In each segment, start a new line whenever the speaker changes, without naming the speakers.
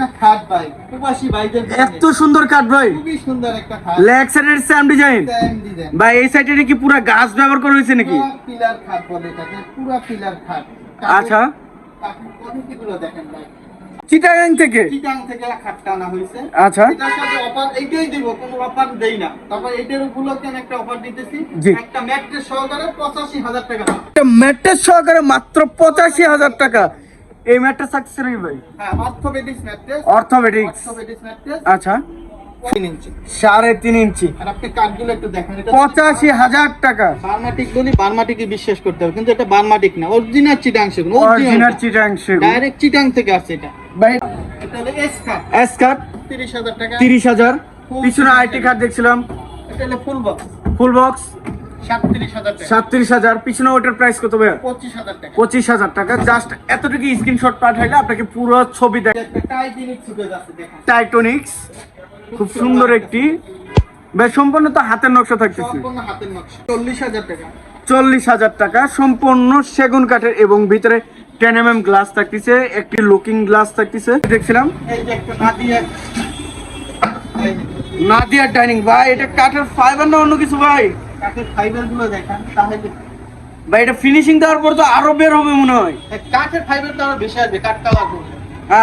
একটা খাট ভাই প্রবাসী ভাইদের
এত সুন্দর কাঠ ভাই।
খুবই সুন্দর একটা খাট।
লেগ সাইডের সেম ডিজাইন
Same design।
ভাই এই সাইডে কি পুরো গাছ ব্যবহার করা হয়েছে নাকি?
পিলার খাট বলে এটাকে পুরা পিলার খাট।
আচ্ছা।
কাঠের দেখেন ভাই।
চিটাগাং থেকে?
চিটাং থেকে খাটটা আনা হয়েছে।
আচ্ছা।
এটার সাথে অফার এইটাই দিব কোনো অফার দেই না। তারপর এটার উপলক্ষে একটা অফার দিতেছি। একটা ম্যাট্রেস সহকারে পঁচাশি হাজার টাকা।
একটা ম্যাট্রেস সহকারে মাত্র পঁচাশি হাজার টাকা। এই ম্যাট্রেস থাকছে নাকি ভাই?
হ্যাঁ orthopedics mattress
orthopedics
orthopedics mattress
আচ্ছা।
তিন ইঞ্চি।
সাড়ে তিন ইঞ্চি।
আর আপনি কাঠগুলো একটু দেখেন
পঁচাশি হাজার টাকা।
বার্মাটিক বলি বার্মাটিকই বিশ্বাস করতে হবে কিন্তু এটা বার্মাটিক না অরিজিনাল চিটাং সেগুন
অরিজিনাল চিটাং সেগুন।
ডাইরেক্ট চিটাং থেকে আসছে এটা।
ভাই
এটা হলো এস কাঠ
এস কাট
তিরিশ হাজার টাকা।
তিরিশ হাজার। পিছনে আইটি কার্ড দেখছিলাম।
এটা হলো ফুল বক্স
ফুল বক্স
সাতত্রিশ হাজার
পিছনে ওটার প্রাইস কত ভাই
পঁচিশ হাজার টাকা।
জাস্ট এতটুকু স্ক্রিনশট পাঠাইলে আপনাকে পুরো ছবি দেখ টাইটোনিক্স খুব সুন্দর একটি। বেশ সম্পূর্ণ তো হাতের নকশা থাকতেছে।
নকশা। চল্লিশ হাজার টাকা।
চল্লিশ হাজার টাকা। সম্পূর্ণ সেগুন কাঠের এবং ভিতরে টেন এম এম গ্লাস থাকতেছে। একটি লুকিং গ্লাস থাকতেছে। দেখছিলাম।
নাদিয়া।
ডাইনিং ভাই এটা কাঠের ফাইবার না অন্য কিছু ভাই?
কাঠের ফাইবারগুলো দেখেন তাহলে
ভাই এটা ফিনিশিং দেওয়ার পর তো আরও বের হবে মনে হয়।
কাঠের ফাইবার তো আরও বেশি আসবে কাঠ কালার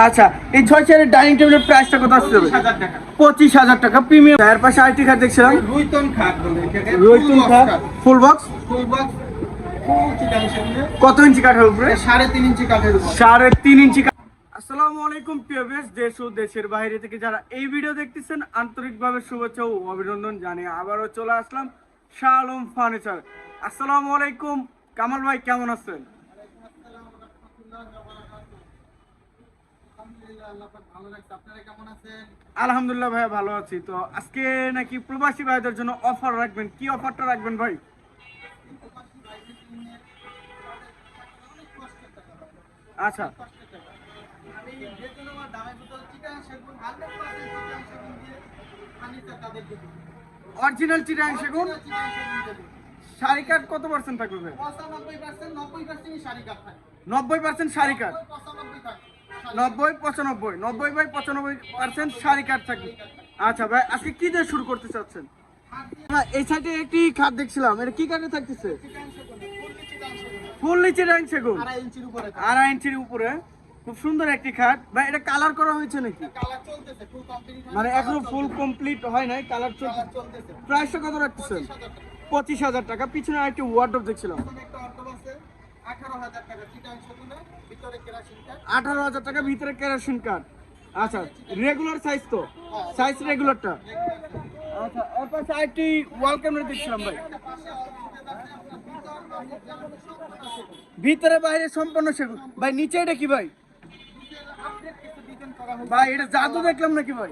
আচ্ছা এই ছয় চেয়ারের ডাইনিং টেবিলের প্রাইসটা কত আসতে হবে? পঁচিশ হাজার টাকা। প্রিমিয়াম এর পাশে আইটি কাঠ দেখছিলাম।
রুইতন খাট
রোহিতুন কাঠ ফুল বক্স
ফুল বক্স
কত ইঞ্চি কাঠের উপরে?
সাড়ে তিন ইঞ্চি কাঠের উপর।
সাড়ে তিন ইঞ্চি কাঠ। আসসালামু আলাইকুম প্রিয় দেশ ও দেশের বাইরে থেকে যারা এই ভিডিও দেখতেছেন আন্তরিকভাবে শুভেচ্ছা ও অভিনন্দন জানিয়ে আবারও চলে আসলাম। শাহ আলম ফার্নিচার। আসসালামু আলাইকুম। কামাল ভাই, কেমন আছেন?
আলহামদুলিল্লাহ পাক ভালো
আছি। তো আজকে নাকি প্রবাসী ভাইদের জন্য অফার রাখবেন। কি অফারটা রাখবেন ভাই? আচ্ছা।
আমি
অরিজিনাল
চিটাং সেগুন।
শাড়ি কাঠ কত পার্সেন্ট থাকবে ভাই?
95% 90% শাড়ি কাঠ থাকে
নব্বই পার্সেন্ট শাড়ি কাঠ
95 থাকে
নব্বই পঁচানব্বই নব্বই বাই পঁচানব্বই পার্সেন্ট শাড়ি কাঠ থাকবে। আচ্ছা ভাই আজকে কি দিয়ে শুরু করতে চাচ্ছেন? এই সাইডে একটি খাট দেখছিলাম এটা কি কাঠে থাকতেছে? ফুল নিচে র্যাং সেগুন।
আড়াই ইঞ্চির উপরে।
আড়াই ইঞ্চির উপরে। খুব সুন্দর একটি খাট। ভাই এটা কালার করা হয়েছে নাকি? মানে এখনও ফুল কমপ্লিট হয় নাই কালার
চলতেছে।
প্রাইসটা কত রাখতেছেন? পঁচিশ হাজার টাকা। পিছনে আরেকটি ওয়ার্ডরোব দেখছিলাম।
এখানে একটা অটো আছে 18000 টাকা চিটাং সেগুনে ভিতরে
আঠারো হাজার টাকা ভিতরে কেরোসিন কাঠ। আচ্ছা রেগুলার সাইজ তো? সাইজ রেগুলারটা আচ্ছা এর আরেকটি ওয়াল ক্যামেরা দেখছিলাম ভাই। ভিতরে বাইরে সম্পূর্ণ সেগুন। ভাই নিচে এটা কি ভাই
আপডেট কিছু ডিজাইন করা হয়েছে
ভাই এটা জাদু দেখলাম নাকি ভাই?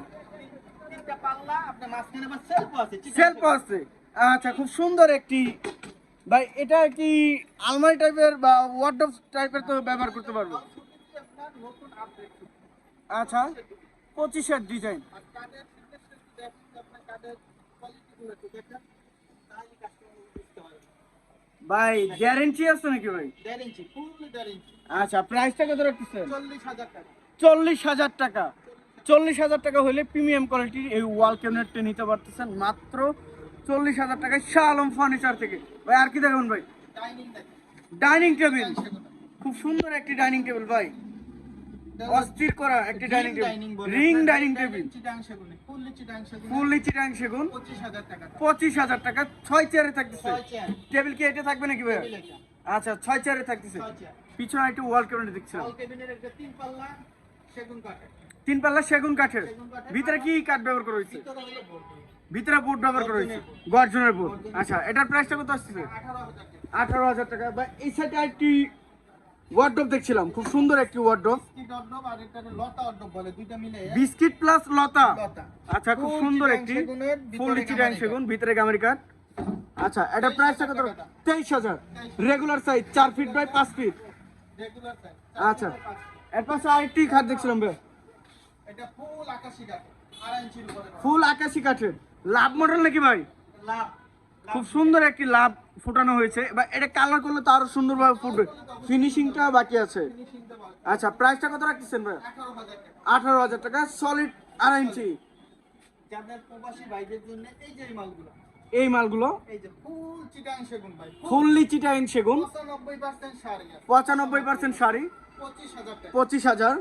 তিনটা পাল্লা আপনার মাঝখানে বা সেলফ আছে চিটাং
সেলফ আছে। আচ্ছা খুব সুন্দর একটি ভাই এটা কি আলমারি টাইপের বা ওয়ার্ডরোব টাইপের তো ব্যবহার করতে পারব? আচ্ছা পঁচিশের ডিজাইন ভাই গ্যারেন্টি আছে নাকি ভাই?
দেড় ইঞ্চি ফুললি
আচ্ছা প্রাইসটা কত রাখতেছেন?
চল্লিশ হাজার টাকা।
চল্লিশ হাজার টাকা। চল্লিশ হাজার টাকা হলে প্রিমিয়াম কোয়ালিটির এই ওয়াল ক্যাবিনেটটা নিতে পারতেছেন মাত্র চল্লিশ হাজার টাকায় শাহ আলম ফার্নিচার থেকে। ভাই আর কি দেখাবেন ভাই?
ডাইনিং
টেবিল খুব সুন্দর একটি ডাইনিং টেবিল ভাই। অস্থির করা একটি dining table ring dining table ফুল নিচে ডাইনিং সেগুন
পঁচিশ হাজার টাকা।
ছয় চেয়ারে থাকতেছে। টেবিল কি এটা থাকবে নাকি ভাই? আচ্ছা ছয় চেয়ারে থাকতেছে। পিছনে একটু ওয়াল ক্যাবিনেট দেখছিলাম।
তিন পাল্লা সেগুন কাঠের।
কাঠের। ভিতরে কি কাঠ ব্যবহার করা হয়েছে?
ভিতরে বোর্ড
ব্যবহার করা হয়েছে। গর্জনের বোর্ড। আচ্ছা এটার প্রাইসটা কত আসছে?
আঠারো হাজার টাকা।
বা এই সাইডে একটি ওয়ার্ডরোব দেখছিলাম। খুব সুন্দর একটি ওয়ার্ডরোব
বিস্কিট
প্লাস লতা আচ্ছা খুব সুন্দর একটি ফুল চিটাং
গামারি
সেগুন ভিতরে গামারি কাঠ আচ্ছা এটা প্রাইসটা কত? তেইশ হাজার। রেগুলার সাইজ চার ফিট বাই পাঁচ ফিট আচ্ছা। এর পাশে আরেকটি খাট দেখছিলাম ভাই
এটা ফুল আকাশি কাঠ।
ফুল আকাশি কাঠের। লাভ মডেল নাকি ভাই?
লাভ
খুব সুন্দর একটি লাভ ফুটানো হয়েছে। বা এটা কালার করলে তো আরও সুন্দরভাবে ফুটবে। ফিনিশিংটা বাকি আছে। আচ্ছা প্রাইসটা কত রাখতেছেন ভাই?
আঠারো হাজার টাকা।
আঠারো হাজার টাকা সলিড আড়াই ইঞ্চি।
যাদের প্রবাসী ভাইদের জন্য এই যে মালগুলো।
এই মালগুলো? ফুললি চিটাইন সেগুন।
পঁচানব্বই পার্সেন্ট শাড়ি পঁচিশ হাজার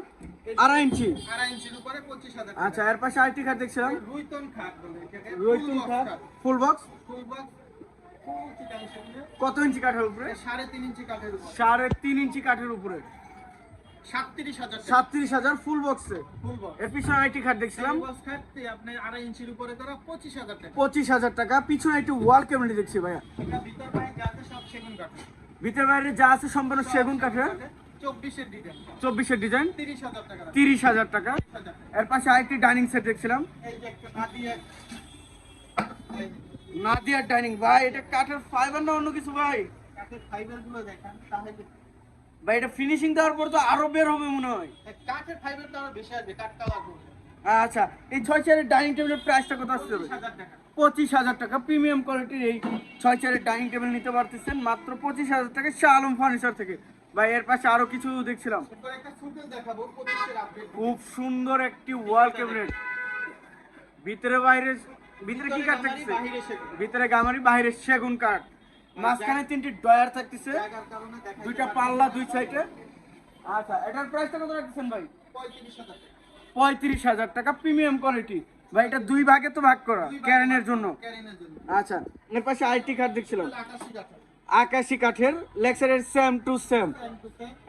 আড়াই ইঞ্চি। আচ্ছা এর পাশে আরেকটি খাট দেখছিলাম।
রুইতন খাট
ফুল বক্স কত ইঞ্চি কাঠের উপরে।
সাড়ে তিন ইঞ্চি কাঠের উপর
সাড়ে তিন ইঞ্চি কাঠের উপরে
সাতত্রিশ হাজার
ফুল বক্সে এর পিছনে খাট দেখছিলাম।
পঁচিশ হাজার টাকা।
একটি ওয়াল ক্যাবিনেট দেখছি ভাইয়া।
ভিতর বাইরে
যা আছে সম্পূর্ণ সেগুন কাঠের।
চব্বিশের ডিজাইন তিরিশ হাজার টাকা।
এর পাশে আরেকটি ডাইনিং সেট দেখছিলাম। নাদিয়ার ডাইনিং ভাই এটা কাঠের ফাইবার না অন্য কিছু ভাই?
কাঠের ফাইবারগুলো দেখান তাহলে
ভাই এটা ফিনিশিং দেওয়ার পর তো আরও বের হবে মনে হয়।
কাঠের ফাইবার তো আরও বেশি আসবে কাঠ কালার করবে
আচ্ছা এই ছয় চেয়ারের ডাইনিং টেবিলের প্রাইসটা কত আসছে
তিরিশ
পঁচিশ হাজার টাকা। প্রিমিয়াম কোয়ালিটির এই ছয় চেয়ারের ডাইনিং টেবিল নিতে পারতেছেন মাত্র পঁচিশ হাজার টাকা শাহ আলম ফার্নিচার থেকে। ভাই এর পাশে আরও কিছু দেখছিলাম। খুব সুন্দর একটি ওয়াল ক্যাবিনেট ভিতরে বাইরে ভিতরে কি কাঠ থাকছে? ভিতরে গামারি বাইরে সেগুন কাঠ। মাঝখানে তিনটি ডয়ার থাকতেছে। দুইটা পাল্লা দুই সাইডে। আচ্ছা এটার প্রাইসটা কত রাখতেছেন ভাই?
পঁয়ত্রিশ হাজার টাকা।
প্রিমিয়াম কোয়ালিটি ভাই এটা দুই ভাগে তো ভাগ করা ক্যারেনের জন্য। আচ্ছা এর পাশে আইটি কাঠ দেখছিলাম।
আকাশি কাঠের।
লেক্সারের সেম টু সেম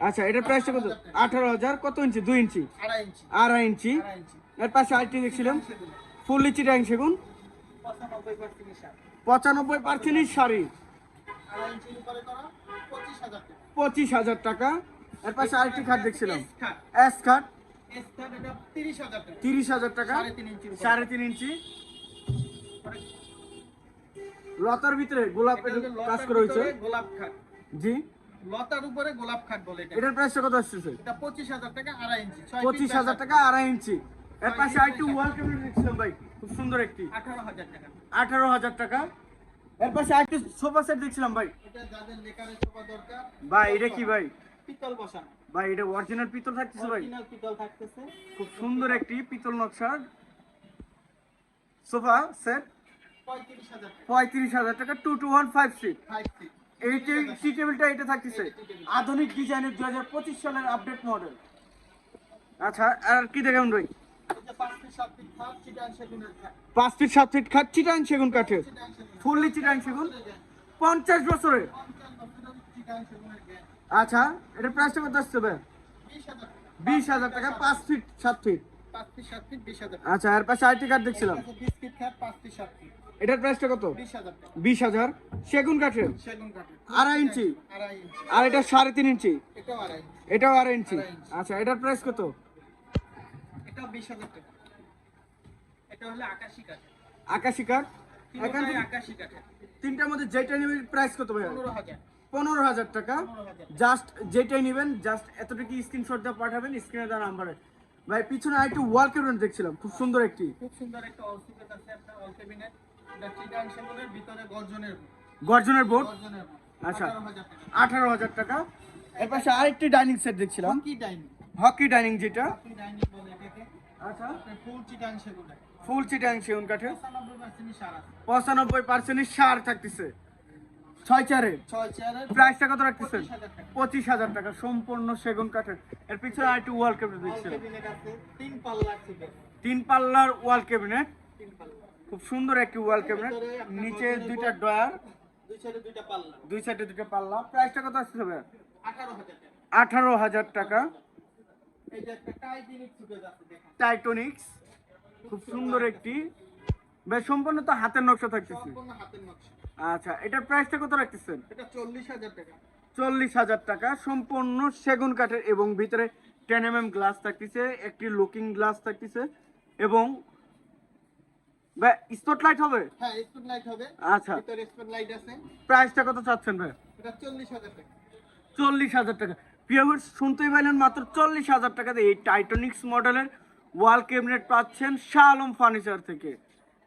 আচ্ছা এটার প্রাইসটা কত? আঠারো হাজার কত ইঞ্চি? দুই ইঞ্চি।
আড়াই ইঞ্চি।
এর পাশে আইটি দেখছিলাম।
ফুল
ইঞ্চি চিটাং সেগুন।
পঁচানব্বই
পার্সেন্টের শাড়ি
আড়াই ইঞ্চির উপরে করা পঁচিশ হাজার টাকা।
এর পাশে আরেকটি খাট দেখছিলাম।
এস খাট। তিরিশ হাজার টাকা। সাড়ে তিন
ইঞ্চি লতার ভিতরে গোলাপ কাজ করা হয়েছে।
গোলাপ খাট।
জি।
লতার উপরে গোলাপ খাট বলে
এটার প্রাইসটা কত আসছে
এটা পঁচিশ হাজার টাকা আড়াই ইঞ্চি।
পঁচিশ হাজার টাকা আড়াই ইঞ্চি। এর পাশে আরেকটি ওয়াল ক্যাবিনেট দেখছিলাম ভাই। খুব সুন্দর একটি।
আঠারো হাজার টাকা।
আঠারো হাজার টাকা। এর পাশে আরেকটি সোফা সেট দেখছিলাম ভাই।
এটা যাদের লেকারের সোফা দরকার
ভাই এটা কি ভাই?
পিতল বসানো।
ভাই এটা অরিজিনাল পিতল থাকতেছে ভাই।
অরিজিনাল পিতল থাকতেছে।
খুব সুন্দর একটি পিতল নকশার সোফা সেট।
পঁয়ত্রিশ হাজার টাকা।
পঁয়ত্রিশ হাজার টাকা two two one five seat
five seat
এই টি টেবিলটা এটা থাকতেছে। আধুনিক ডিজাইনের দু হাজার পঁচিশ সালের আপডেট মডেল আচ্ছা আর কি দেখেন ভাই?
পাঁচ ফিট সাত ফিট খাট চিটান
সেগুন কাঠের। ফুললি চিটাং সেগুন পঞ্চাশ বছরের। আচ্ছা এটার প্রাইসটা কত আসছে ভাই?
বিশ হাজার টাকা
পাঁচ ফিট সাত ফিট আচ্ছা এর পাশে আইটি কার্ড দেখছিলাম। এটার প্রাইসটা কত?
বিশ হাজার।
সেগুন কাঠের। আড়াই ইঞ্চি। আর এটা সাড়ে তিন ইঞ্চি।
এটাও আড়াই ইঞ্চি।
আচ্ছা এটার প্রাইস কত?
বিশ হাজার টাকা। এটা হলো আকাশি কাঠের
আকাশি কাঠ। এখান থেকে তিনটার মধ্যে যেটা নেবেন প্রাইস কত ভাই
পনেরো হাজার।
টাকা। জাস্ট যেটাই নেবেন জাস্ট এতটুকু স্ক্রিনশট দিয়ে পাঠাবেন স্ক্রিনে দেওয়া নাম্বারে ভাই পিছনে আরেকটু ওয়াল ক্যাবিনেট দেখছিলাম খুব সুন্দর একটি।
খুব সুন্দর একটা অল সুকেট আছে আপনার অল ক্যাবিনেট এটা চিটান সেগুনের ভিতরে গর্জনের
গর্জনের বোর্ড আচ্ছা।
আঠারো হাজার টাকা।
এর পাশে আরেকটি ডাইনিং সেট দেখছিলাম।
কি ডাইনিং
হকি ডাইনিং যেটা। আচ্ছা।
ফুল চিটান সেগুনের।
ফুল চিটাং সেগুন কাঠের
পঁচানব্বই পার্সেন্ট সার
থাকতেছে। ছয় চারে। প্রাইসটা কত রাখতেছেন?
পঁচিশ হাজার টাকা।
সম্পূর্ণ সেগুন কাঠের। এর পিছনে আরেকটি ওয়াল ক্যাবিনেট
আছে তিন পাল্লার
তিন পাল্লার ওয়াল ক্যাবিনেট খুব সুন্দর একটি ওয়াল ক্যাবিনেট নিচে দুইটা ড্রয়ার।
দুই সাইডে দুইটা পাল্লা।
প্রাইসটা কত আসতে হবে
আঠারো হাজার টাকা।
টাইটোনিক্স। খুব সুন্দর একটি বেশ সম্পূর্ণ তো হাতের নকশা থাকতেছে। আচ্ছা এটার প্রাইসটা কত রাখতেছেন?
এটা চল্লিশ হাজার টাকা।
চল্লিশ হাজার টাকা সম্পূর্ণ সেগুন কাঠের এবং ভিতরে টেন এম এম গ্লাস থাকতেছে একটি লুকিং গ্লাস থাকতেছে এবং স্পট লাইট হবে?
হ্যাঁ স্পট লাইট হবে।
আচ্ছা।
ভিতরে স্পট লাইট আছে।
প্রাইসটা কত চাচ্ছেন ভাই?
এটা চল্লিশ হাজার টাকা।
চল্লিশ হাজার টাকা। পিওর শুনতেই পাইলেন মাত্র চল্লিশ হাজার টাকাতে এই টাইটানিক্স মডেলের ওয়াল ক্যাবিনেট পাচ্ছেন শাহ আলম ফার্নিচার থেকে।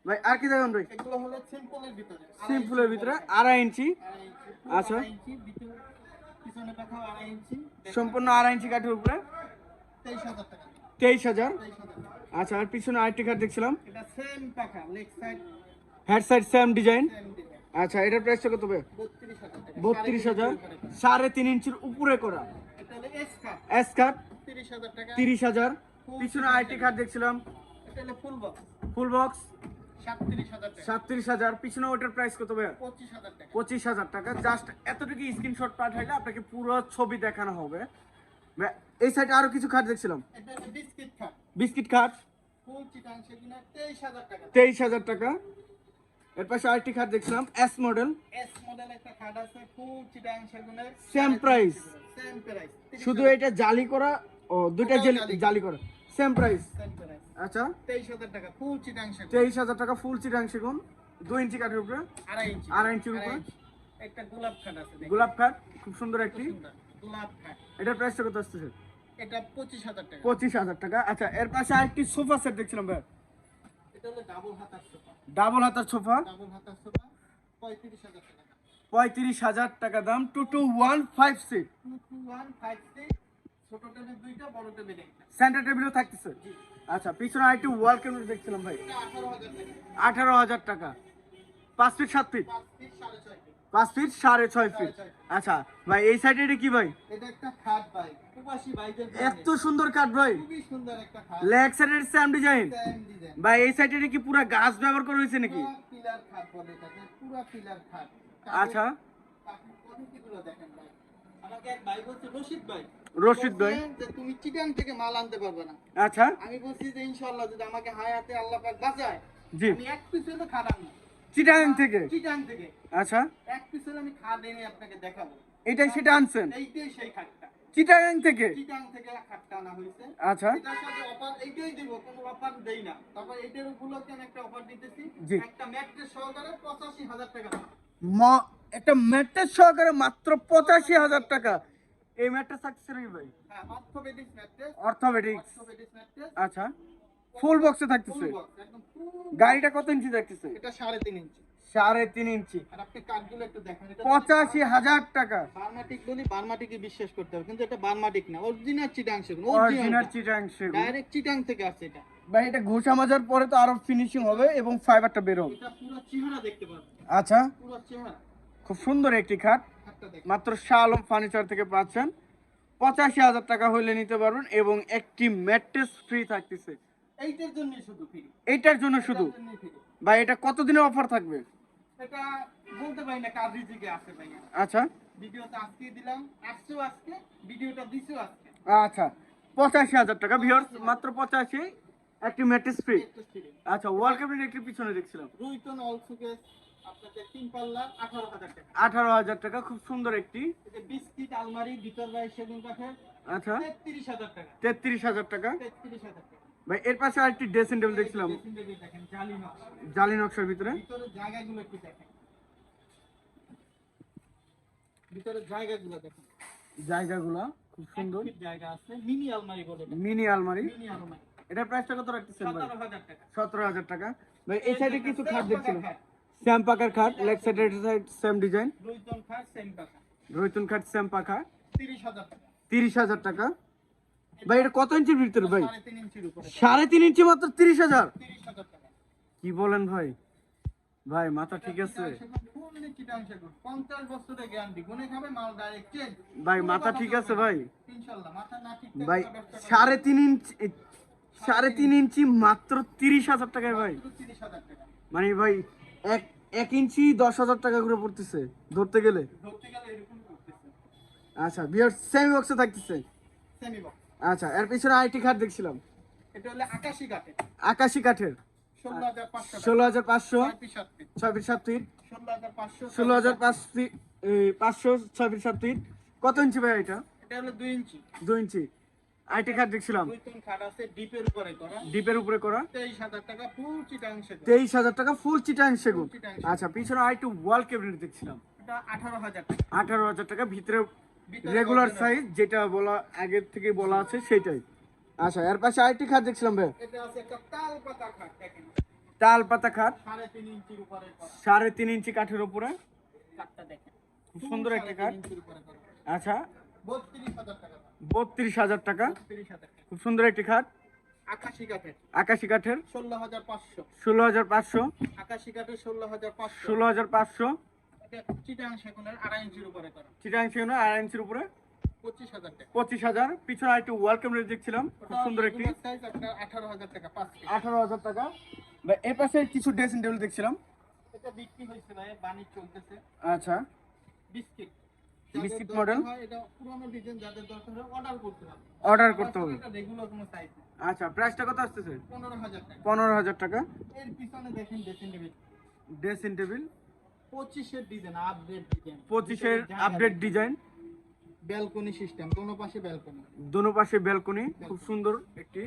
ভাই আর কি দেখুন ভাই?
এগুলো হলো সিম্পলের ভিতরে।
আড়াই ইঞ্চি আচ্ছা। সম্পূর্ণ আড়াই ইঞ্চি কাঠের উপরে?
তেইশ হাজার।
আচ্ছা আর পিছনে আরেকটি খাট দেখছিলাম। হেড সাইড সেম ডিজাইন আচ্ছা এটার প্রাইসটা কত হবে
বত্রিশ হাজার সাড়ে তিন ইঞ্চির উপরে।
করা।
এস টাকা।
তিরিশ হাজার। পিছনে আরেকটি খাট দেখছিলাম।
ফুল বক্স
ফুল বক্স
সাতত্রিশ হাজার
পিছনে ওটার প্রাইস কত হবে
পঁচিশ হাজার টাকা।
জাস্ট এতটুকু স্ক্রিনশট পাঠাইলে আপনাকে পুরো ছবি দেখানো হবে। এই সাইডে আরও কিছু খাট দেখছিলাম।
বিস্কিট খাট। তেইশ হাজার টাকা।
এর পাশে আরেকটি খাট দেখছিলাম এস মডেল
এস মডেল একটা খাট আছে ফুল চিটাং সেগুনের
Same price.
সেম প্রাইস
শুধু এটা জালি করা ও দুইটা। জালি করা। সেম প্রাইস আচ্ছা।
তেইশ হাজার টাকা ফুল চিটাং
তেইশ হাজার টাকা ফুল চিটাং সেগুন দুই ইঞ্চি কাঠের উপরে
আড়াই ইঞ্চি
আড়াই ইঞ্চির উপরে?
একটা গোলাপ খাট আছে
গোলাপ খাট খুব সুন্দর একটি।
গোলাপ খাট।
এটার প্রাইসটা কত আসতেছে?
এটা পঁচিশ হাজার টাকা।
পঁচিশ হাজার টাকা। আচ্ছা এর পাশে আরেকটি সোফা সেট দেখছিলাম ভাই।
এটা হলো ডাবল হাতার সোফা।
ডাবল হাতার সোফা।
ডাবল হাতার সোফা পঁয়ত্রিশ হাজার টাকা
পঁয়ত্রিশ হাজার টাকা দাম two two one five seat
two two one five six ছোট টেবিল দুইটা বড় টেবিল একটা।
সেন্টার টেবিলও থাকতেছে? আচ্ছা পিছনে আরেকটি ওয়াল ক্যামেরা দেখছিলাম ভাই?
এটা আঠারো হাজার টাকা।
পাঁচ ফিট সাত ফিট
পাঁচ ফিট সাড়ে ছয় ফিট
আচ্ছা ভাই এই সাইডে এটা কি ভাই?
এটা একটা খাট ভাই। প্রবাসী ভাইদের
এত সুন্দর কাঠ ভাই।
খুবই সুন্দর একটা খাট।
লেগ সাইডের সেম ডিজাইন ভাই এই সাইডে কি পুরো গাছ ব্যবহার করা হয়েছে নাকি?
পিলার খাট বলে এটাকে পুরো পিলার খাট।
আচ্ছা।
দেখেন ভাই। আমাকে এক ভাই বলছে রশিদ ভাই
রশিদ ভাই।
তুমি চিটাং থেকে মাল আনতে পারবে না।
আচ্ছা।
আমি বলছি যে ইনশাআল্লাহ যদি আমাকে হায়াতে আল্লাহ পাক বাঁচায়
জি।
আমি এক পিস হলে খাট আনব।
চিটাং থেকে?
চিটাং থেকে।
আচ্ছা।
এক পিস হলে আমি এনে আপনাকে দেখাবো।
এটাই সেটা আনছেন?
এইটাই সেই
থেকে?
চিটাং থেকে খাটটা আনা হয়েছে।
আচ্ছা।
এটার সাথে অফার এইটাই দিব কোনো অফার দেই না। তারপর এটার উপলক্ষে আমি একটা অফার দিতেছি। একটা ম্যাট্রেস সহকারে পঁচাশি হাজার টাকা। দাম।
ম- একটা ম্যাট্রেস সহকারে মাত্র পঁচাশি হাজার টাকা। এই ম্যাট্রেস থাকছে নাকি ভাই?
হ্যাঁ orthopedics mattress
orthopedics
orthopedics mattress
আচ্ছা। ফুল বক্সে থাকতেছে?
ফুল বক্স একদম full
গাড়িটা কত ইঞ্চি থাকতেছে?
এটা সাড়ে তিন ইঞ্চি
সাড়ে তিন ইঞ্চি পঁচাশি হাজার টাকা।
বার্মাটিক বলি বার্মাটিকে বিশ্বাস করতে হবে কিন্তু এটা বার্মাটিক না অরিজিনাল চিটাং সেগুন
অরিজিনাল চিটাং সেগুন
ডাইরেক্ট চিটাং থেকে আসছে এটা।
ভাই এটা ঘোষা মাজার পরে তো আরও ফিনিশিং হবে এবং ফাইবারটা বের হবে
এটা পুরো চেহারা দেখতে
আচ্ছা।
পুরো চেহারা।
খুব সুন্দর একটি খাট। মাত্র শাহ আলম ফার্নিচার থেকে পাচ্ছেন। পঁচাশি হাজার টাকা হইলে নিতে পারবেন এবং একটি ম্যাট্রেস ফ্রি থাকতেছে।
এইটার জন্য শুধু ফ্রি
এইটার জন্য শুধু? ভাই এটা কতদিনের অফার থাকবে?
এটা বলতে পারি না কাজ দিকে আছে ভাইয়া।
আচ্ছা।
ভিডিওটা আজকে দিলাম আসছেও আজকে ভিডিওটা দিছেও আজকে।
আচ্ছা পঁচাশি হাজার টাকা ভিওর মাত্র পঁচাশি। একটি ম্যাট্রেস ফ্রি আচ্ছা ওয়াল ক্যাবিনেট একটি পিছনে দেখছিলাম।
রুইটন অলসুকে আপনাকে তিন পাল্লা আঠারো হাজার টাকা।
আঠারো হাজার টাকা খুব সুন্দর একটি।
যে বিস্কিট আলমারি ভিতর ভাই সেগুন কাঠের
আচ্ছা।
তেত্রিশ হাজার টাকা।
তেত্রিশ হাজার টাকা?
তেত্রিশ হাজার টাকা।
ভাই এর পাশে আরেকটি ড্রেসিং টেবিল দেখছিলাম।
ড্রেসিং টেবিল দেখেন জালি নকশা।
জালি নকশার ভিতরে।
ভিতরে জায়গাগুলো একটু দেখেন। ভিতরে জায়গাগুলো দেখেন।
জায়গাগুলো খুব সুন্দর।
জায়গা আছে মিনি আলমারি বলে
মিনি আলমারি।
মিনি আলমারি।
এটার প্রাইসটা কত রাখতেছেন ভাই?
সতেরো হাজার টাকা।
ভাই এই সাইডে কিছু খাট দেখছিল
খাট।
শ্যাম পাকার খাট leg side side same design
রুইটন খাট সেম টাকা
রৈতুন খাট পাখা
তিরিশ হাজার টাকা।
তিরিশ হাজার টাকা। ভাই এটা কত ইঞ্চির ভিতরে ভাই?
সাড়ে তিন ইঞ্চির উপরে।
সাড়ে তিন ইঞ্চি মাত্র তিরিশ হাজার।
তিরিশ হাজার টাকা।
কি বলেন ভাই? ভাই মাথা ঠিক আছে? ভাই মাথা ঠিক আছে ভাই। ভাই সাড়ে তিন ইঞ্চি সাড়ে তিন ইঞ্চি মাত্র তিরিশ হাজার টাকায় ভাই। মানে ভাই এক এক ইঞ্চি দশ হাজার টাকা করে পড়তেছে ধরতে গেলে। আচ্ছা বিয়ার সেমি বক্সে থাকতেছে। আচ্ছা এর পিছনে আইটি খাট দেখছিলাম।
এটা হলে আকাশি কাঠে
আকাশি কাঠের।
ষোলো হাজার পাঁচশো ছয়
ফিট সাত ফিট।
ষোলো হাজার পাঁচশো
ছয় ফিট সাত ফিট। কত ইঞ্চি ভাই এটা?
এটা হলো দুই ইঞ্চি।
দু ইঞ্চি। আইটি খাট দেখছিলাম।
খাট ডিপের উপরে করা।
ডিপের উপরে করা।
তেইশ হাজার টাকা ফুল চিটাং সেগুন।
তেইশ হাজার টাকা ফুল চিটাং সেগুন। আচ্ছা পিছনে আইটু ওয়াল ক্যাবিনেট দেখছিলাম।
এটা আঠারো হাজার টাকা।
আঠারো হাজার টাকা ভিতরে রেগুলার সাইজ যেটা বলা আগের থেকে বলা আছে সেটাই আচ্ছা এর পাশে আইটি খাট দেখছিলাম ভাই।
এটা আছে একটা তাল পাতা খাট দেখেন।
তাল পাতা খাট।
ইঞ্চির উপরে
ইঞ্চি কাঠের উপরে।
কাঠটা দেখেন।
খুব সুন্দর একটি কাঠ
করা।
আচ্ছা।
বত্রিশ হাজার টাকা। দাম
বত্রিশ হাজার টাকা। খুব সুন্দর একটি খাট।
আকাশি কাঠের।
আকাশি কাঠের।
ষোলো হাজার পাঁচশো।
ষোলো হাজার পাঁচশো।
আকাশি কাঠের ষোলো হাজার পাঁচশো।
ষোলো হাজার পাঁচশো।
এটা চিটাং সেগুনের আড়াই ইঞ্চির উপরে করা।
চিটাং সেগুন আড়াই ইঞ্চির উপরে।
পঁচিশ হাজার
পিছনে একটু ওয়েলকাম রেট দেখছিলাম। খুব সুন্দর একটি।
আঠারো হাজার টাকা
আঠারো হাজার টাকা। বা এর পাশে কিছু ড্রেসিং টেবিল দেখছিলাম।
এটা বিক্রি হয়েছে ভাই বাণিজ্য চলতেছে।
আচ্ছা।
বিস্কিট।
বিস্কিট
হয় অর্ডার করতে হবে।
আচ্ছা প্রাইসটা কত
হাজার টাকা।
পনেরো হাজার টাকা।
এর পিছনে দেখেন ড্রেসিং টেবিল পঁচিশের ডিজাইন আপডেট ডিজাইন
পঁচিশের আপডেট ডিজাইন
ব্যালকনি সিস্টেম কোনো পাশে ব্যালকনি
দোনো পাশে ব্যালকনি খুব সুন্দর একটি।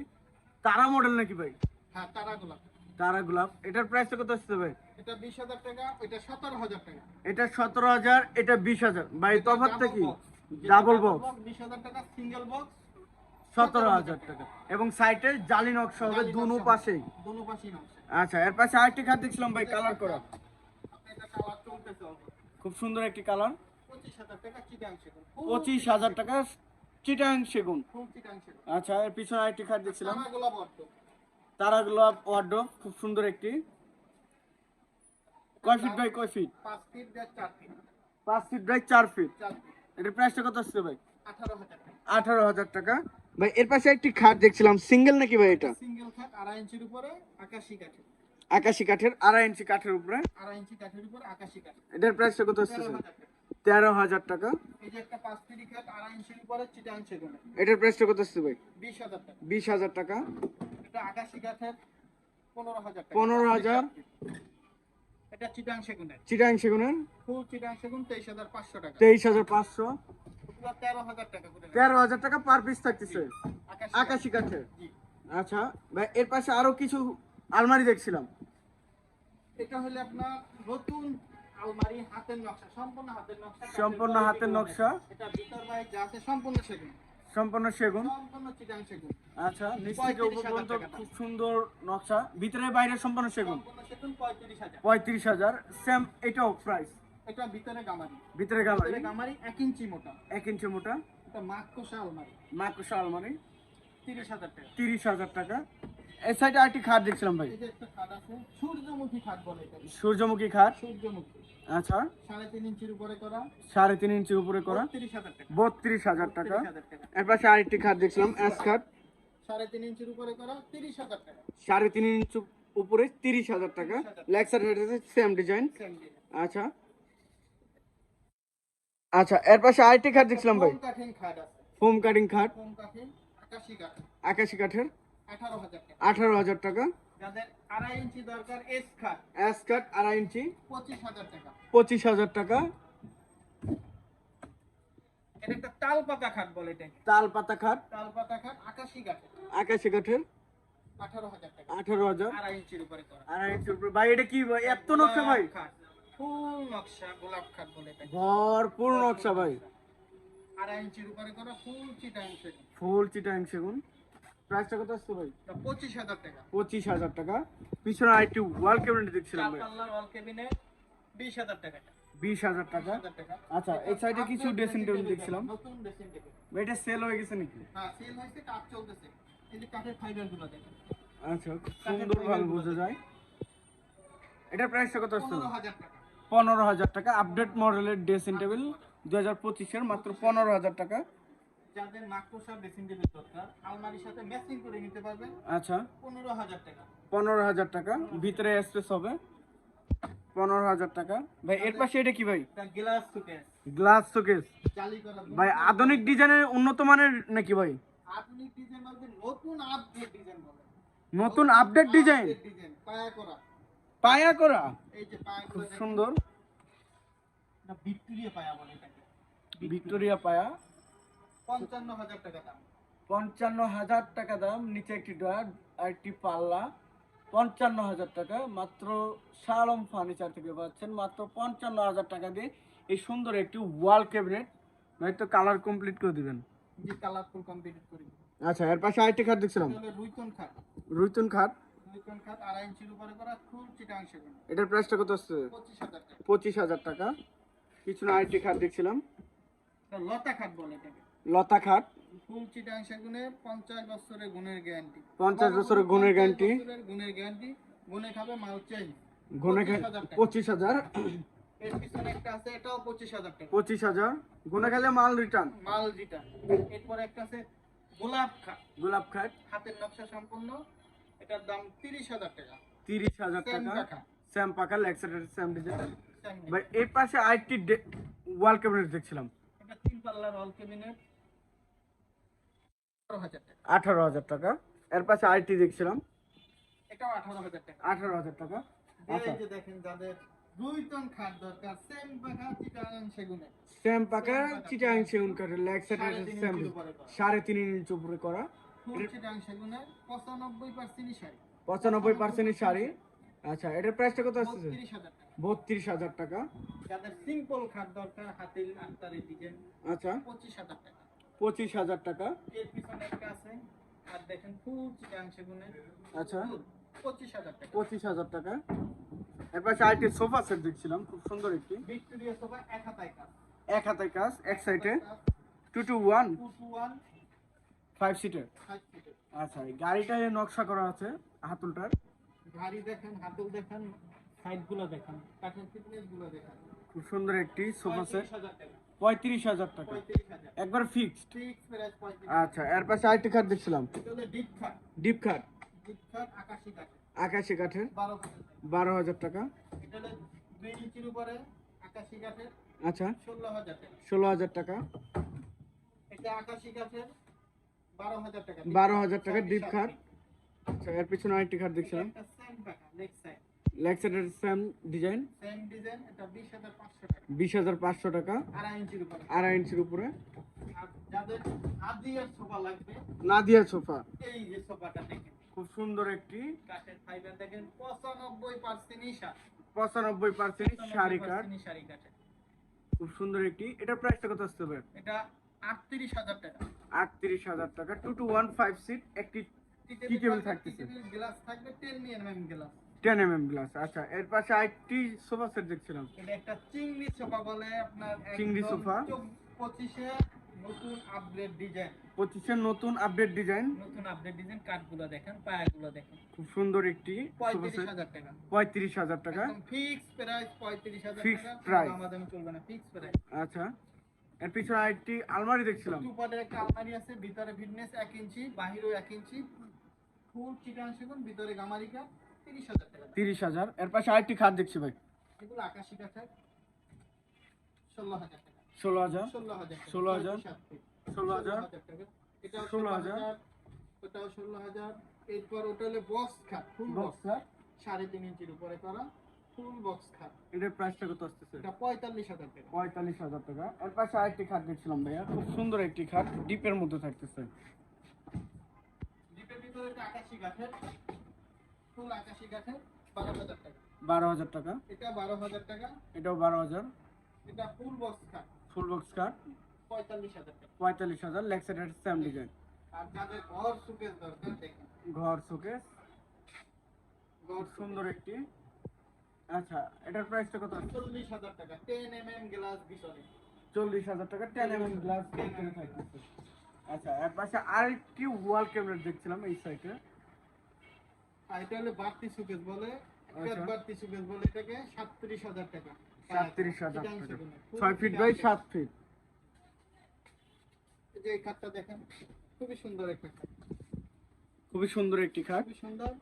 তারা মডেল নাকি ভাই?
হ্যাঁ তারা গোলাপ
তারা গোলাপ? এটার প্রাইসটা কত আসছে ভাই?
এটা বিশ হাজার টাকা এটা সতেরো হাজার টাকা।
এটা সতেরো হাজার এটা বিশ হাজার। ভাই তফাৎটা কি? ডাবল বক্স
বিশ হাজার টাকা সিঙ্গেল বক্স
সতেরো হাজার টাকা। এবং সাইডে জালি নকশা হবে দুনো পাশেই।
দোনো পাশেই নকশা।
আচ্ছা এর পাশে আরেকটি খাট দেখছিলাম ভাই কালার করা। খুব সুন্দর একটি কালার
পঁচিশ হাজার টাকা চিটাং সেগুন।
পঁচিশ হাজার টাকা চিটাং সেগুন।
চিটাং সেগুন।
আচ্ছা এর পিছনে আরেকটি খাট দেখছিলাম।
তারা অর্থ
ওয়ার্ড্রপ খুব সুন্দর একটি। কয় ফিট বাই কয় ফিট
পাঁচ ফিট
বাই চার ফিট এটার প্রাইসটা কত আসছে ভাই?
আঠারো হাজার টাকা।
আঠারো হাজার টাকা। ভাই এর পাশে একটি খাট দেখছিলাম। সিঙ্গেল নাকি ভাই এটা?
সিঙ্গেল খাট আড়াই ইঞ্চির উপরে আকাশি কাঠের।
আকাশি কাঠের আড়াই ইঞ্চি কাঠের উপরে।
আড়াই ইঞ্চি কাঠের উপর আকাশি কাঠ
এটার প্রাইসটা কত আসছে
তেরো হাজার টাকা।
এটার প্রাইসটা কত আসছে ভাই?
বিশ হাজার টাকা।
বিশ হাজার টাকা।
এটা আকাশি কাঠের পনেরো হাজার টাকা।
পনেরো হাজার।
এটা চিটাং সেগুনের
চিটাং সেগুনের?
ফুল চিটাং সেগুন তেইশ হাজার পাঁচশো টাকা।
তেইশ হাজার পাঁচশো।
তেরো হাজার টাকা
পার পিস থাকতেছে।
আকাশি
আকাশি কাঠের আচ্ছা ভাই এর পাশে আরও কিছু আলমারি দেখছিলাম।
এটা হলে আপনার নতুন আলমারি হাতের নকশা সম্পূর্ণ হাতের নকশা
সম্পূর্ণ হাতের নকশা।
এটা ভিতর বাইরে যা আছে সম্পূর্ণ সেগুন।
সম্পূর্ণ সেগুন।
সম্পূর্ণ চিটাং সেগুন।
আচ্ছা নিচ থেকে
35,000।
খুব সুন্দর নকশা। ভিতরে বাইরে সম্পূর্ণ সেগুন।
সেগুন পঁয়ত্রিশ হাজার।
পঁয়ত্রিশ হাজার। সেম এটাও প্রাইস
এটা ভিতরে গামারি।
ভিতরে
ভিতরে গামারি এক ইঞ্চি মোটা।
এক ইঞ্চি মোটা।
এটা আলমারি।
মাকুসা আলমারি।
তিরিশ হাজার টাকা।
তিরিশ হাজার টাকা। এই সাইডে আরেকটি খাট দেখছিলাম ভাই।
এই যে একটা খাট আছে সূর্যমুখী খাট বলে
সূর্যমুখী খাট।
সূর্যমুখী।
আচ্ছা।
সাড়ে তিন ইঞ্চির উপরে করা।
সাড়ে তিন ইঞ্চির উপরে করা। বত্রিশ হাজার টাকা। এর পাশে আরেকটি খাট দেখছিলাম অ্যাস খাট।
সাড়ে তিন ইঞ্চির উপরে করা তিরিশ হাজার টাকা।
সাড়ে তিন ইঞ্চি উপরে তিরিশ হাজার টাকা। লেক্সার ডিজাইন
সেম ডিজাইন
আচ্ছা। আচ্ছা এর পাশে আরেকটি খাট দেখছিলাম ভাই।
ফোম
কাটিং খাট
আকাশি
কাঠের।
আঠারো হাজার টাকা। যাদের আড়াই ইঞ্চি দরকার এস খাট
অ্যাস কাট আড়াই ইঞ্চি।
পঁচিশ হাজার টাকা।
পঁচিশ হাজার টাকা।
এটা একটা তাল পাতা খাট বলে এটাকে।
তাল পাতা খাট।
তাল পাতা খাট আকাশি কাঠের।
আকাশি কাঠের।
আঠারো হাজার টাকা।
আঠারো হাজার।
আড়াই ইঞ্চির উপরে করা।
আড়াই ইঞ্চির উপরে। ভাই এটা কি ভাই? এত নকশা ভাই?
ফুল নকশা গোলাপ খাট বলে এটাকে।
ভরপুর নকশা ভাই।
আড়াই ইঞ্চির উপরে করা ফুল চিটাং সেগুন।
ফুল চিটাং সেগুন। প্রাইসটা কত ভাই?
পঁচিশ হাজার টাকা।
পঁচিশ হাজার টাকা। পিছনে আরেকটি ওয়াল ক্যাবিনেট দেখছিলাম ভাই।
ওয়াল কেবিনে বিশ হাজার টাকা
বিশ হাজার টাকা। আচ্ছা এই সাইডে কিছু ড্রেসিং টেবিল দেখছিলাম। এটা সেল হয়ে গেছে নাকি?
হ্যাঁ সেল হয়েছে কাজ চলতেছে। এই যে কাঠের ফাইবার দেখেন।
আচ্ছা খুব বোঝা যায়। এটার প্রাইসটা কত আসছে?
পনেরো হাজার টাকা।
পনেরো হাজার টাকা। আপডেট মডেলের ড্রেসিং টেবিল দু হাজার পঁচিশের মাত্র পনেরো হাজার টাকা।
যাদের মাকড়সার ড্রেসিং টেবিল দরকার আলমারির সাথে ম্যাচিং করে নিতে পারবেন।
আচ্ছা।
পনেরো হাজার টাকা।
পনেরো হাজার টাকা। ভিতরে স্পেস হবে। পনেরো হাজার টাকা। ভাই এর পাশে এটা কি ভাই?
গ্লাস সুকেস
গ্লাস শোকেস ভাই আধুনিক ডিজাইনের উন্নত মানের নাকি ভাই?
আধুনিক ডিজাইন বলতে নতুন আপডেট ডিজাইন বলে।
নতুন আপডেট ডিজাইন?
পায়া করা।
পায়া করা?
এই যে পায়া
খুব সুন্দর।
ভিক্টোরিয়া পায়া বলে এটাকে।
ভিক্টোরিয়া পায়া।
পঞ্চান্ন হাজার টাকা দাম।
পঞ্চান্ন হাজার টাকা দাম নিচে একটি ডয়ার আর একটি পাল্লা। পঞ্চান্ন হাজার টাকা মাত্র শালম ফার্নিচার থেকে পাচ্ছেন মাত্র পঞ্চান্ন হাজার টাকা দিয়ে এই সুন্দর একটি ওয়াল ক্যাবিনেট হয়তো কালার কমপ্লিট করে দিবেন।
কালারফুল কমপ্লিট করি
আচ্ছা এর পাশে আরেকটি খাট দেখছিলাম।
রুইতন খাট।
রুইতুন খাট?
রুইতন খাট আড়াই ইঞ্চির উপরে করা ফুল চিটাং সেগুন।
এটার প্রাইসটা কত আসছে?
পঁচিশ হাজার টাকা।
পঁচিশ হাজার টাকা। পিছনে আরেকটি খাট দেখছিলাম।
লতা খাট বলে এটাকে।
লতা খাট
ফুল চিটাং সেগুনের পঞ্চাশ বছরের গুণের গ্যারান্টি।
50 বছরের গুণের guarantee।
গুণের গ্যারান্টি। গুণে খাবে মাল 25,000 টাকা।
পঁচিশ হাজার।
এর পিছনে একটা আছে এটাও পঁচিশ হাজার টাকা।
পঁচিশ হাজার। গুনে খেলে মাল রিটার্ন
মাল যেটা এরপরে একটা আছে গোলাপ খা
গোলাপ খাট।
হাতের নকশা সম্পূর্ণ। এটার দাম তিরিশ হাজার টাকা।
তিরিশ হাজার টাকা। স্যাম পাকা লেক্সারের স্যাম ডিজাইন ভাই এই পাশে আরেকটি ওয়াল ক্যাবিনেট দেখছিলাম।
এটা তিন পাল্লার ক্যাবিনেট আঠারো হাজার টাকা।
এর পাশে আরেকটি দেখছিলাম।
এটাও আঠারো হাজার টাকা।
আঠারো হাজার টাকা।
এই
আচ্ছা।
যে দেখেন যাদের দুই টন খাট দরকার সেম পাখা চিটাগাং সেগুনে।
স্যাম পাকা চিটাং সেগুন কাঠের লেক্সারের
সাড়ে তিন
স্যাম
ইঞ্চির করা।
সাড়ে তিন ইঞ্চ উপরে করা।
সেগুনে পঁচানব্বই পার্সেন্ট শাড়ি।
পঁচানব্বই পার্সেন্টের শাড়ি। আচ্ছা এটার প্রাইসটা কত আসতেছে
বত্রিশ হাজার টাকা। যাদের সিম্পল খাট দরকার ডিজাইন
আচ্ছা।
পঁচিশ হাজার টাকা।
পঁচিশ হাজার টাকা।
এর পিছনে একটা আছে। আর দেখেন ফুল
আচ্ছা।
পঁচিশ হাজার টাকা।
পঁচিশ হাজার টাকা। এর পাশে সোফা সেট দেখছিলাম খুব সুন্দর একটি।
ভিক্টোরিয়া সোফা এক হাতায় কাজ।
এক কাজ এক সাইডে। Two two one.
Two two one.
Five সিটের। আচ্ছা এই গাড়িটায় নকশা করা আছে হাতুলটার।
গাড়ি দেখেন হাতল কাঠের দেখেন
খুব সুন্দর একটি সোফা সেট।
পঁয়ত্রিশ হাজার টাকা।
একবার ফিক্সড আচ্ছা এর পাশে আরেকটি খাট দেখছিলাম।
ডিপ খাট আকাশি
কাঠের।
বারো হাজার টাকা।
আচ্ছা।
ষোলো হাজার টাকা। বারো হাজার টাকা।
ডিপ খাট আচ্ছা এর পিছনে আরেকটি খাট দেখছিলাম।
একটা সেম
ডিজাইন
সেম ডিজাইন এটা বিশ হাজার পাঁচশো টাকা।
বিশ হাজার পাঁচশো টাকা।
আড়াই ইঞ্চির উপরে।
আড়াই ইঞ্চির উপরে।
যাদের আদিয়ার সোফা লাগবে
নাদিয়া সোফা।
এই যে সোফাটা দেখেন।
খুব সুন্দর একটি
কাঠের ফাইবার দেখেন পঁচানব্বই পার্সেন্ট ইশা
পঁচানব্বই পার্সেন্ট শাড়ি কাঠ।
শাড়ি কাঠের।
খুব সুন্দর একটি। এটার প্রাইসটা কত আসতে হবে
এটা আটত্রিশ হাজার টাকা।
আটত্রিশ হাজার টাকা। Two two one five seat একটি কি টেবিল থাকতেছে?
গ্লাস থাকবে ten MM glass
ten M M glass আচ্ছা এর পাশে আরেকটি সোফা সেট দেখছিলাম।
এটা একটা চিংড়ি সোফা বলে আপনার
চিংড়ি সোফা?
পঁচিশে নতুন আপগ্রেড ডিজাইন
পঁচিশের নতুন আপডেট ডিজাইন
নতুন আপডেট ডিজাইন কাঠগুলো দেখেন পায়াগুলো দেখেন।
খুব সুন্দর একটি
পঁয়ত্রিশ হাজার টাকা।
পঁয়ত্রিশ হাজার টাকা।
ফিক্স প্রাইস পঁয়ত্রিশ হাজার
price।
আমাদের চলবে না ফিক্স প্রাইস
আচ্ছা এর পিছনে আরেকটি আলমারি দেখছিলাম।
দুপাটের একটা আলমারি আছে ভিতরে ফিটনেস এক ইঞ্চি বাহিরেও এক ইঞ্চি। ফুল চিটান সেগুন ভিতরে গামারিকা। তিরিশ হাজার
এর পাশে আরেকটি খাট দেখছি ভাই।
এগুলো আকাশি কাঠের ষোলো হাজার টাকা।
ষোলো হাজার।
ষোলো হাজার।
ষোলো হাজার।
ওটাও ষোলো হাজার। এরপর ওটা হলো বক্স খাট ফুল বক্স
বক্স।
সাড়ে তিন ইঞ্চির উপরে করা ফুল বক্স খাট।
এটার প্রাইসটা কত আসতেছে?
এটা পঁয়তাল্লিশ হাজার টাকা।
পঁয়তাল্লিশ হাজার টাকা। এর পাশে আরেকটি খাট দেখছিলাম ভাইয়া। খুব সুন্দর একটি খাট। ডিপের মধ্যে থাকতেছে।
জিপের ভিতরে একটা আকাশি কাঠের ফুল আকাশি কাঠের বারো হাজার টাকা।
বারো হাজার টাকা।
এটা বারো হাজার টাকা।
এটাও বারো হাজার।
এটা ফুল বক্স
ফুল বক্স
পঁয়তাল্লিশ হাজার টাকা।
পঁয়তাল্লিশ হাজার ডিজাইন
আর যাদের ঘর সুকেস দরকার দেখেন।
ঘর শোকেস
ঘর
সুন্দর একটি। আচ্ছা এটার প্রাইসটা কত
চল্লিশ হাজার টাকা। টেন এম এম গ্লাস ভিতরে
চল্লিশ হাজার টাকা টেন এম এম গ্লাস থাকতেছে। আচ্ছা এর পাশে আরেকটি ওয়াল ক্যামেরা দেখছিলাম এই সাইডে
এটা হলো বাড়তি সুকেস বলে
আচ্ছা।
বাড়তি সুকেস বলে এটাকে সাতত্রিশ হাজার টাকা।
সাতত্রিশ হাজার টাকা। ছয় ফিট বাই সাত ফিট
এই যে এই খাটটা দেখেন খুবই সুন্দর একটা খাট।
খুবই সুন্দর একটি খাট।
খুবই সুন্দর।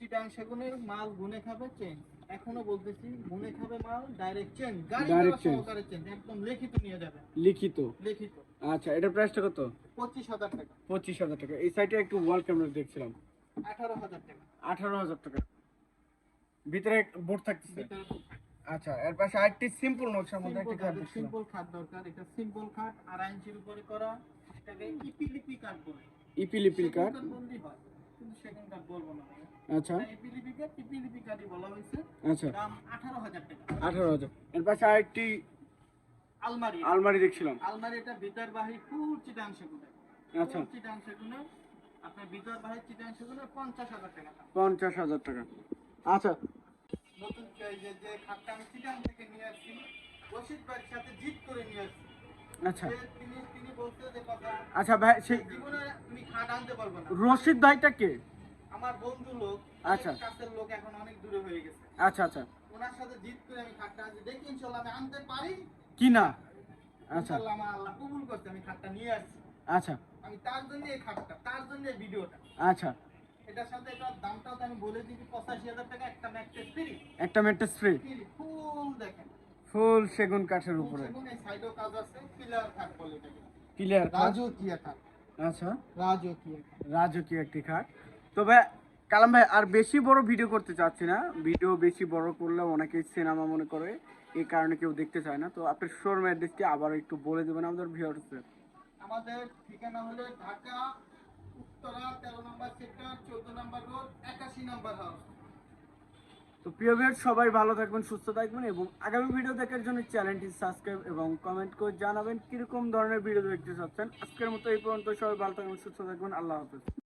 চিটাং সেগুনের মাল গুনে খাবে চেন এখনও বলতেছি গুনে খাবে মাল ডাইরেক্ট চেন গাড়ি। সহকারে চেন একদম লিখিত নিয়ে যাবে।
লিখিত।
লিখিত।
আচ্ছা এটার প্রাইসটা কত?
পঁচিশ হাজার টাকা।
পঁচিশ হাজার টাকা। এই সাইডে একটু ওয়াল ক্যামেরা দেখছিলাম।
আঠারো হাজার টাকা।
আঠারো হাজার টাকা। ভিতরে বোর্ড থাকতেছে। আচ্ছা এর পাশে আরেকটি সিম্পল নকশার মধ্যে একটি খাট
সিম্পল খাট দরকার। এটা সিম্পল খাট আড়াই ইঞ্চির উপরে করা। এটাকে ইপিলিপি কাঠ বলে।
কাঠ
সেগুন বললেই হয় কিন্তু বলব না
আচ্ছা।
ইপিলিপি ইপিলিপি বলা হয়েছে।
আচ্ছা।
দাম আঠারো হাজার টাকা।
আঠারো হাজার। এর পাশে আরেকটি
আলমারি।
আলমারি দেখছিলাম।
আলমারি এটা ভিতর বাহির ফুল চিটাং সেগুনে
আচ্ছা।
চিটাং সেগুনে আপনার চিটাং সেগুনে পঞ্চাশ হাজার টাকা
পঞ্চাশ হাজার টাকা। আচ্ছা।
নতুন যে যে খাটটা আমি চিটাং থেকে নিয়ে আসছি রশিদ সাথে জিত করে নিয়ে আসছি।
আচ্ছা।
তিনি তিনি যে কথা
আচ্ছা ভাই সেই
জীবনে তুমি খাট আনতে পারবে না।
রশিদ ভাইটা কে?
আমার বন্ধু লোক
আচ্ছা।
কাছের লোক এখন অনেক দূরে হয়ে গেছে।
আচ্ছা আচ্ছা।
ওনার সাথে জিত করে আমি খাটটা আনছি। দেখি ইনশাল্লাহ আমি আনতে পারি।
কি না? আচ্ছা।
আমার আল্লাহ কবুল করছে আমি খাটটা নিয়ে আসছি।
আচ্ছা।
আমি তার জন্য এই খাটটা তার জন্য এই ভিডিওটা।
আচ্ছা।
এটার সাথে এটার দামটাও তো আমি বলে দিচ্ছি পঁচাশি হাজার টাকা একটা ম্যাট্রেস ফ্রি।
একটা মেট্রেস ফ্রি?
ফুল দেখেন।
ফুল সেগুন কাঠের উপরে।
সেগুন, এই সাইডেও কাজ আছে পিলার বলে এটাকে।
ক্লিয়ার
রাজকীয়
আচ্ছা।
রাজকীয়
একটি খাট। তবে কালাম ভাই আর বেশি বড় ভিডিও করতে চাচ্ছি না। ভিডিও বেশি বড় করলে অনেকেই সিনেমা মনে করে এই কারণে কেউ দেখতে চায় না। তো আপনার শোরুম অ্যাড্রেসটি আবার একটু বলে দেবেন আমাদের ভিউয়ার্সদের
আমাদের ঠিকানা হলো ঢাকা, উত্তরা, তেরো নম্বর সেক্টর, চোদ্দ নম্বর রোড, একাশি নম্বর হাউস।
তো প্রিয় ভিউয়ার সবাই ভালো থাকবেন, সুস্থ থাকবেন এবং আগামী ভিডিও দেখার জন্য চ্যানেলটি সাবস্ক্রাইব এবং কমেন্ট করে জানাবেন কীরকম ধরনের ভিডিও দেখতে চাচ্ছেন। আজকের মতো এই পর্যন্ত, সবাই ভালো থাকবেন, সুস্থ থাকবেন, আল্লাহ হাফেজ।